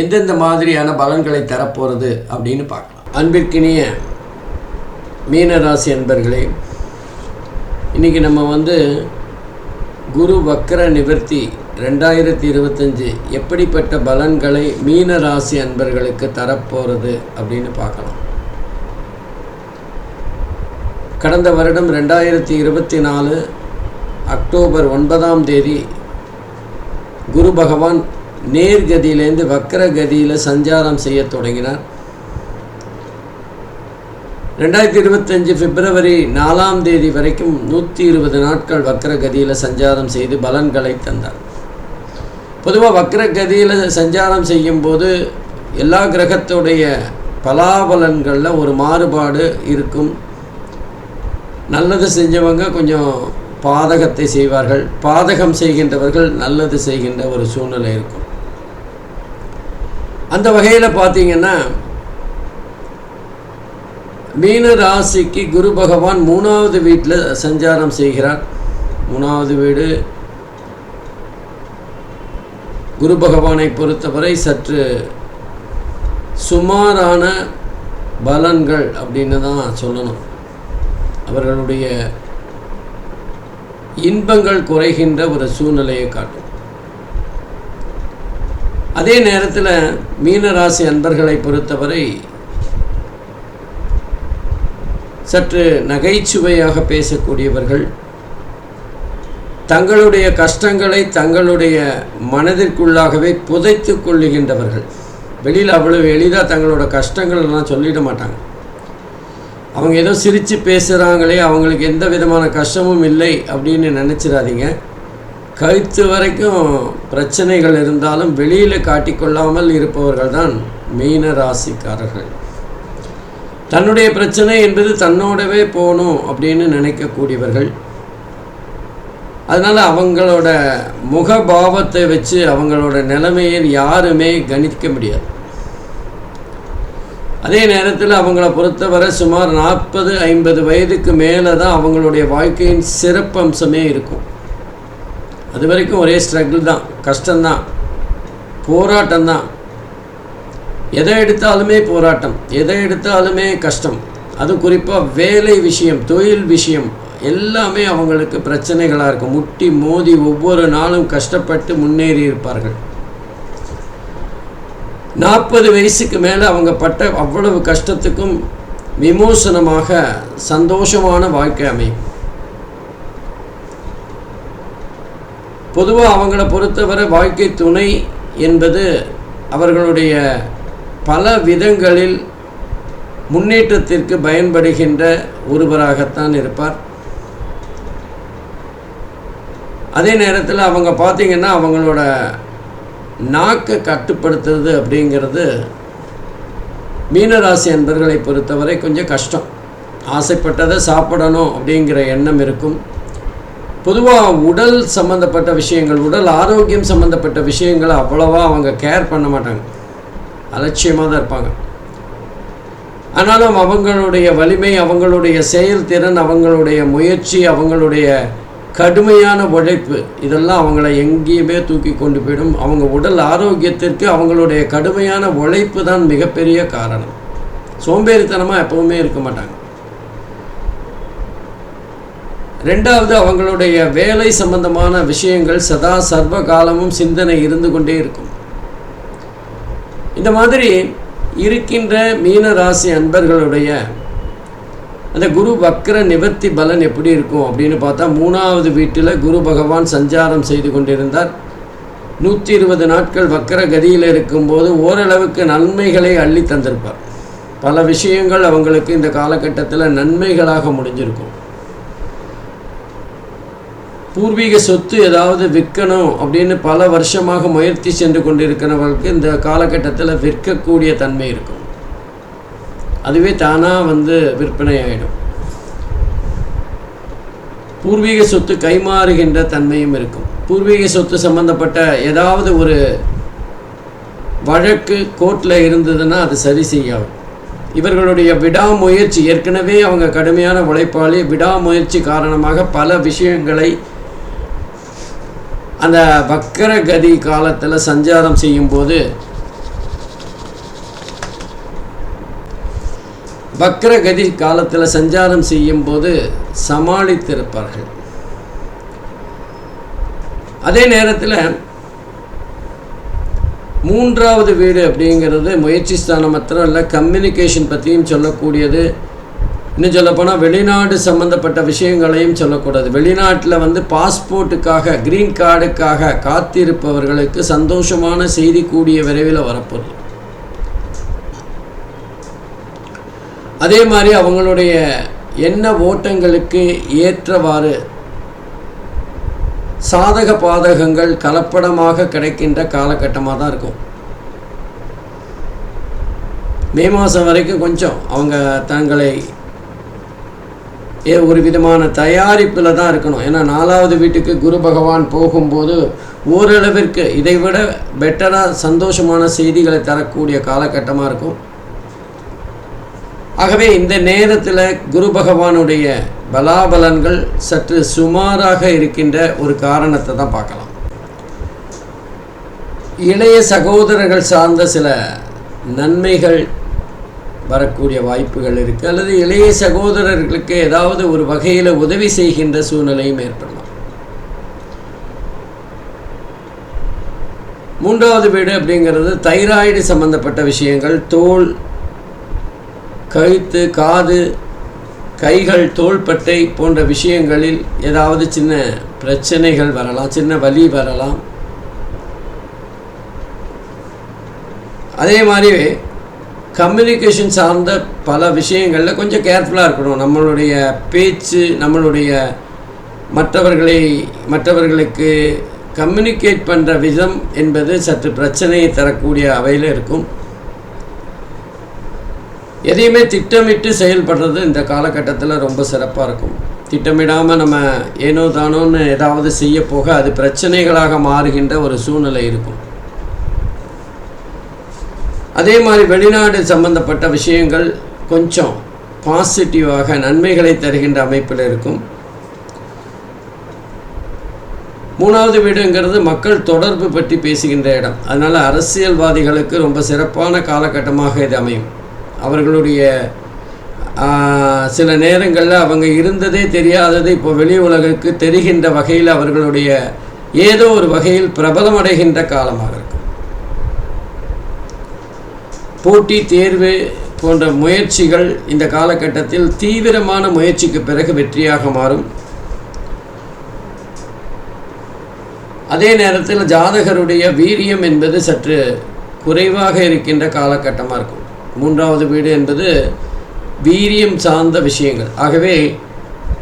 எந்தெந்த மாதிரியான பலன்களை தரப்போகிறது அப்படின்னு பார்க்கலாம். அன்பிற்கினிய மீனராசி அன்பர்களே இன்றைக்கி நம்ம வந்து குரு வக்கர நிவர்த்தி ரெண்டாயிரத்தி இருபத்தஞ்சி எப்படிப்பட்ட பலன்களை மீன ராசி அன்பர்களுக்கு தரப்போகிறது அப்படின்னு பார்க்கலாம். கடந்த வருடம் ரெண்டாயிரத்தி இருபத்தி நாலு அக்டோபர் ஒன்பதாம் தேதி குரு பகவான் நேர்கதியிலேருந்து வக்கரகதியில் சஞ்சாரம் செய்ய தொடங்கினார். ரெண்டாயிரத்தி இருபத்தஞ்சு பிப்ரவரி நாலாம் தேதி வரைக்கும் நூற்றி இருபது நாட்கள் வக்கரகதியில் சஞ்சாரம் செய்து பலன்களை தந்தார். பொதுவாக வக்கரகதியில் சஞ்சாரம் செய்யும்போது எல்லா கிரகத்துடைய பலாபலன்களில் ஒரு மாறுபாடு இருக்கும். நல்லது செஞ்சவங்க கொஞ்சம் பாதகத்தை செய்வார்கள். பாதகம் செய்கின்றவர்கள் நல்லது செய்கின்ற ஒரு சூழ்நிலை இருக்கும். அந்த வகையில் பார்த்தீங்கன்னா மீன ராசிக்கு குரு பகவான் மூணாவது வீட்டில் சஞ்சாரம் செய்கிறார். மூணாவது வீடு குரு பகவானை பொறுத்தவரை சற்று சுமாரான பலன்கள் அப்படின்னு தான் சொல்லணும். அவர்களுடைய இன்பங்கள் குறைகின்ற ஒரு சூழ்நிலையை காட்டும். அதே நேரத்தில் மீனராசி அன்பர்களை பொறுத்தவரை சற்று நகைச்சுவையாக பேசக்கூடியவர்கள் தங்களுடைய கஷ்டங்களை தங்களுடைய மனதிற்குள்ளாகவே புதைத்து கொள்ளுகின்றவர்கள். வெளியில் அவ்வளவு எளிதாக தங்களோட கஷ்டங்கள்லாம் சொல்லிட மாட்டாங்க. அவங்க ஏதோ சிரித்து பேசுகிறாங்களே அவங்களுக்கு எந்த விதமான கஷ்டமும் இல்லை அப்படின்னு நினச்சிடாதீங்க. கழுத்து வரைக்கும் பிரச்சனைகள் இருந்தாலும் வெளியில் காட்டிக்கொள்ளாமல் இருப்பவர்கள் தான் மீன ராசிக்காரர்கள். தன்னுடைய பிரச்சனை என்பது தன்னோடவே போகணும் அப்படின்னு நினைக்கக்கூடியவர்கள். அதனால் அவங்களோட முகபாவத்தை வச்சு அவங்களோட நிலைமையை யாருமே கணிக்க முடியாது. அதே நேரத்தில் அவங்கள பொறுத்தவரை சுமார் நாற்பது ஐம்பது வயதுக்கு மேலே தான் அவங்களுடைய வாழ்க்கையின் சிறப்பம்சமே இருக்கும். அது வரைக்கும் ஒரே ஸ்ட்ரகிள் தான். கஷ்டம்தான். போராட்டம்தான். எதை எடுத்தாலுமே போராட்டம். எதை எடுத்தாலுமே கஷ்டம். அது குறிப்பாக வேலை விஷயம் தொழில் விஷயம். எல்லாமே அவங்களுக்கு பிரச்சனைகளாக இருக்கும். முட்டி மோதி ஒவ்வொரு நாளும் கஷ்டப்பட்டு முன்னேறி இருப்பார்கள். நாற்பது வயசுக்கு மேலே அவங்க பட்ட அவ்வளவு கஷ்டத்துக்கும் விமோசனமாக சந்தோஷமான வாழ்க்கை அமையும். பொதுவாக அவங்கள பொறுத்தவரை வாழ்க்கை துணை என்பது அவர்களுடைய பல விதங்களில் முன்னேற்றத்திற்கு பயன்படுகின்ற ஒருவராகத்தான் இருப்பார். அதே நேரத்தில் அவங்க பார்த்திங்கன்னா அவங்களோட நாக்கை கட்டுப்படுத்துறது அப்படிங்கிறது மீனராசி அன்பர்களை பொறுத்தவரை கொஞ்சம் கஷ்டம். ஆசைப்பட்டதை சாப்பிடணும் அப்படிங்கிற எண்ணம் இருக்கும். பொதுவாக உடல் சம்மந்தப்பட்ட விஷயங்கள் உடல் ஆரோக்கியம் சம்மந்தப்பட்ட விஷயங்களை அவ்வளோவா அவங்க கேர் பண்ண மாட்டாங்க. அலட்சியமாக தான் இருப்பாங்க. ஆனாலும் அவங்களுடைய வலிமை அவங்களுடைய செயல்திறன் அவங்களுடைய முயற்சி அவங்களுடைய கடுமையான உழைப்பு இதெல்லாம் அவங்கள எங்கேயுமே தூக்கி கொண்டு போயிடும். அவங்க உடல் ஆரோக்கியத்திற்கு அவங்களுடைய கடுமையான உழைப்பு தான் மிகப்பெரிய காரணம். சோம்பேறித்தனமாக எப்பவுமே இருக்க மாட்டாங்க. ரெண்டாவது அவங்களுடைய வேலை சம்பந்தமான விஷயங்கள் சதா சர்வ காலமும் சிந்தனை இருந்து கொண்டே இருக்கும். இந்த மாதிரி இருக்கின்ற மீன ராசி அன்பர்களுடைய அந்த குரு வக்கர நிவர்த்தி பலன் எப்படி இருக்கும் அப்படின்னு பார்த்தா மூணாவது வீட்டில் குரு பகவான் சஞ்சாரம் செய்து கொண்டிருந்தார். நூற்றி இருபது நாட்கள் வக்கர கதியில் இருக்கும்போது ஓரளவுக்கு நன்மைகளை அள்ளி தந்திருப்பார். பல விஷயங்கள் அவங்களுக்கு இந்த காலகட்டத்தில் நன்மைகளாக முடிஞ்சிருக்கும். பூர்வீக சொத்து ஏதாவது விற்கணும் அப்படின்னு பல வருஷமாக முயற்சி சென்று கொண்டிருக்கிறவர்களுக்கு இந்த காலகட்டத்தில் விற்கக்கூடிய தன்மை இருக்கும். அதுவே தானாக வந்து விற்பனை ஆகிடும் பூர்வீக சொத்து கைமாறுகின்ற தன்மையும் இருக்கும். பூர்வீக சொத்து சம்பந்தப்பட்ட ஏதாவது ஒரு வழக்கு கோர்ட்டில் இருந்ததுன்னா அது சரி செய்யும் இவர்களுடைய விடாமுயற்சி ஏற்கனவே அவங்க கடுமையான உழைப்பாளி விடாமுயற்சி காரணமாக பல விஷயங்களை அந்த வக்கர கதி காலத்தில் சஞ்சாரம் செய்யும்போது வக்கர கதி காலத்தில் சஞ்சாரம் செய்யும்போது சமாளித்திருப்பார்கள். அதே நேரத்தில் மூன்றாவது வீடு அப்படிங்கிறது முயற்சி ஸ்தானம் மாத்திரம் இல்லை கம்யூனிகேஷன் பற்றியும் சொல்லக்கூடியது. இன்னும் சொல்லப்போனால் வெளிநாடு சம்மந்தப்பட்ட விஷயங்களையும் சொல்லக்கூடாது. வெளிநாட்டில் வந்து பாஸ்போர்ட்டுக்காக க்ரீன் கார்டுக்காக காத்திருப்பவர்களுக்கு சந்தோஷமான செய்தி கூடிய விரைவில் வரப்போகுது. அதே மாதிரி அவங்களுடைய எண்ண ஓட்டங்களுக்கு ஏற்றவாறு சாதக பாதகங்கள் கலப்படமாக கிடைக்கின்ற காலகட்டமாக தான் இருக்கும். மே மாதம் வரைக்கும் கொஞ்சம் அவங்க தங்களை ஏ ஒரு விதமான தயாரிப்பில் தான் இருக்கணும். ஏன்னா நாலாவது வீட்டுக்கு குரு பகவான் போகும்போது ஓரளவிற்கு இதை விட பெட்டராக சந்தோஷமான செய்திகளை தரக்கூடிய காலகட்டமாக இருக்கும். ஆகவே இந்த நேரத்தில் குரு பகவானுடைய பலாபலன்கள் சற்று சுமாராக இருக்கின்ற ஒரு காரணத்தை தான் பார்க்கலாம். இளைய சகோதரர்கள் சார்ந்த சில நன்மைகள் வரக்கூடிய வாய்ப்புகள் இருக்குது அல்லது இளைய சகோதரர்களுக்கு ஏதாவது ஒரு வகையில் உதவி செய்கின்ற சூழ்நிலையும் ஏற்படலாம். மூன்றாவது வீடு அப்படிங்கிறது தைராய்டு சம்பந்தப்பட்ட விஷயங்கள். தோல் கழுத்து காது கைகள் தோள்பட்டை போன்ற விஷயங்களில் ஏதாவது சின்ன பிரச்சனைகள் வரலாம் சின்ன வலி வரலாம். அதே மாதிரி கம்யூனிகேஷன் சார்ந்த பல விஷயங்களில் கொஞ்சம் கேர்ஃபுல்லாக இருக்கணும். நம்மளுடைய பேச்சு நம்மளுடைய மற்றவர்களை மற்றவர்களுக்கு கம்யூனிகேட் பண்ணுற விதம் என்பது சற்று பிரச்சனையை தரக்கூடிய அவையில் இருக்கும். எதையுமே திட்டமிட்டு செயல்படுறது இந்த காலகட்டத்தில் ரொம்ப சிறப்பாக இருக்கும். திட்டமிடாமல் நம்ம ஏனோ தானோன்னு ஏதாவது செய்ய போக அது பிரச்சனைகளாக மாறுகின்ற ஒரு சூழ்நிலை இருக்கும். அதே மாதிரி வெளிநாடு சம்பந்தப்பட்ட விஷயங்கள் கொஞ்சம் பாசிட்டிவாக நன்மைகளை தருகின்ற அமைப்பில் இருக்கும். மூணாவது வீடுங்கிறது மக்கள் தொடர்பு பற்றி பேசுகின்ற இடம். அதனால் அரசியல்வாதிகளுக்கு ரொம்ப சிறப்பான காலகட்டமாக இது அமையும். அவர்களுடைய சில நேரங்களில் அவங்க இருந்ததே தெரியாதது இப்போ வெளி உலகுக்கு தெரிகின்ற வகையில் அவர்களுடைய ஏதோ ஒரு வகையில் பிரபலமடைகின்ற காலமாக இருக்கும் போட்டி தேர்வு போன்ற முயற்சிகள் இந்த காலகட்டத்தில் தீவிரமான முயற்சிக்கு பிறகு வெற்றியாக மாறும். அதே நேரத்தில் ஜாதகருடைய வீரியம் என்பது சற்று குறைவாக இருக்கின்ற காலகட்டமாக இருக்கும். மூன்றாவது வீடு என்பது வீரியம் சார்ந்த விஷயங்கள். ஆகவே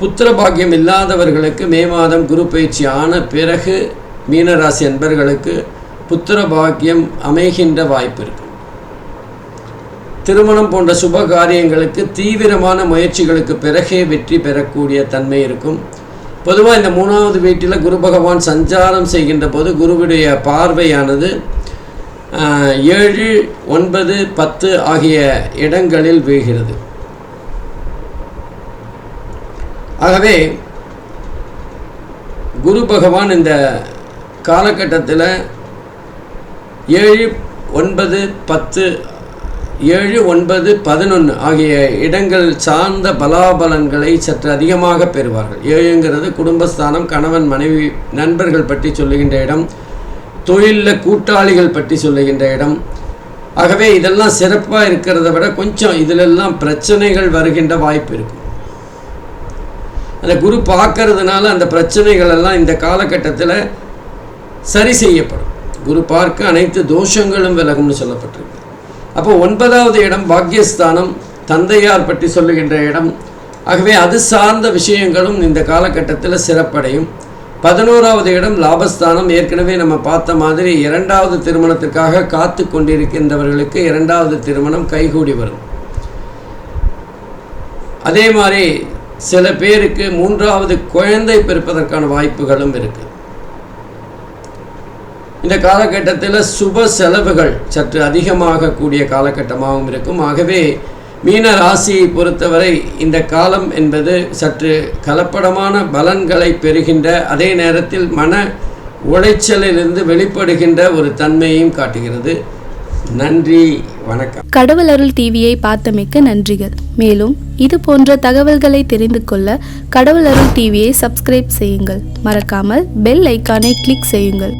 புத்திர பாக்கியம் இல்லாதவர்களுக்கு மே மாதம் குரு பயிற்சி ஆன பிறகு மீனராசி என்பர்களுக்கு புத்திர பாக்கியம் அமைகின்ற வாய்ப்பு இருக்குது திருமணம் போன்ற சுப காரியங்களுக்கு தீவிரமான முயற்சிகளுக்கு பிறகே வெற்றி பெறக்கூடிய தன்மை இருக்கும். பொதுவாக இந்த மூணாவது வீட்டில் குரு பகவான் சஞ்சாரம் செய்கின்ற போது குருவுடைய பார்வையானது ஏழு ஒன்பது பத்து ஆகிய இடங்களில் வீழ்கிறது. ஆகவே குரு பகவான் இந்த காலகட்டத்தில் ஏழு ஒன்பது பத்து ஏழு ஒன்பது பதினொன்று ஆகிய இடங்கள் சார்ந்த பலாபலன்களை சற்று அதிகமாக பெறுவார்கள். ஏழுங்கிறது குடும்பஸ்தானம் கணவன் மனைவி நண்பர்கள் பற்றி சொல்லுகின்ற இடம். தொழிலில் கூட்டாளிகள் பற்றி சொல்லுகின்ற இடம். ஆகவே இதெல்லாம் சிறப்பாக இருக்கிறத விட கொஞ்சம் இதிலெல்லாம் பிரச்சனைகள் வருகின்ற வாய்ப்பு இருக்கும். அந்த குரு பார்க்கறதுனால அந்த பிரச்சனைகள் எல்லாம் இந்த காலகட்டத்தில் சரி செய்யப்படும். குரு பார்க்க அனைத்து தோஷங்களும் விலகும்னு சொல்லப்பட்டிருக்கு. அப்போ ஒன்பதாவது இடம் பாக்யஸ்தானம் தந்தையார் பற்றி சொல்லுகின்ற இடம். ஆகவே அது சார்ந்த விஷயங்களும் இந்த காலகட்டத்தில் சிறப்படையும். பதினோராவது இடம் லாபஸ்தானம். ஏற்கனவே நம்ம பார்த்த மாதிரி இரண்டாவது திருமணத்திற்காக காத்து கொண்டிருக்கின்றவர்களுக்கு இரண்டாவது திருமணம் கைகூடி வரும். அதே மாதிரி சில பேருக்கு மூன்றாவது குழந்தை பிறப்பதற்கான வாய்ப்புகளும் இருக்குது இந்த காலகட்டத்தில் சுப செலவுகள் சற்று அதிகமாக கூடிய காலகட்டமாகவும் இருக்கும். ஆகவே மீன ராசியை பொறுத்தவரை இந்த காலம் என்பது சற்று கலப்படமான பலன்களை பெறுகின்ற அதே நேரத்தில் மன உளைச்சலிலிருந்து வெளிப்படுகின்ற ஒரு தன்மையையும் காட்டுகிறது. நன்றி வணக்கம். கடவுள் அருள் டிவியை பார்த்தமைக்கு நன்றிகள். மேலும் இது போன்ற தகவல்களை தெரிந்து கொள்ள கடவுள் அருள் டிவியை சப்ஸ்கிரைப் செய்யுங்கள். மறக்காமல் பெல் ஐக்கானை கிளிக் செய்யுங்கள்.